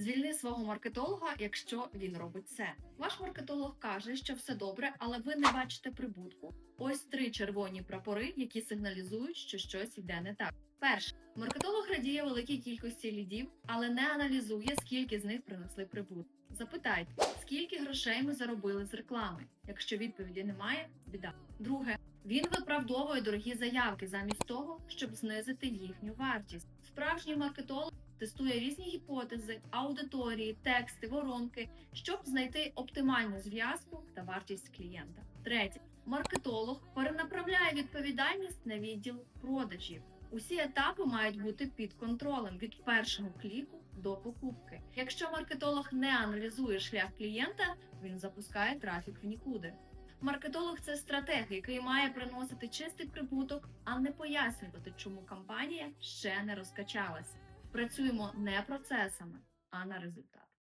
Звільни свого маркетолога, якщо він робить це. Ваш маркетолог каже, що все добре, але ви не бачите прибутку. Ось три червоні прапори, які сигналізують, що щось йде не так. Перше, маркетолог радіє великій кількості лідів, але не аналізує, скільки з них принесли прибуток. Запитайте, скільки грошей ми заробили з реклами. Якщо відповіді немає, біда. Друге, він виправдовує дорогі заявки замість того, щоб знизити їхню вартість. Справжній маркетолог тестує різні гіпотези, аудиторії, тексти, воронки, щоб знайти оптимальну зв'язку та вартість клієнта. Третє, маркетолог перенаправляє відповідальність на відділ продажів. Усі етапи мають бути під контролем від першого кліку до покупки. Якщо маркетолог не аналізує шлях клієнта, він запускає трафік в нікуди. Маркетолог це стратег, який має приносити чистий прибуток, а не пояснювати, чому компанія ще не розкачалася. Працюємо не процесами, а на результат.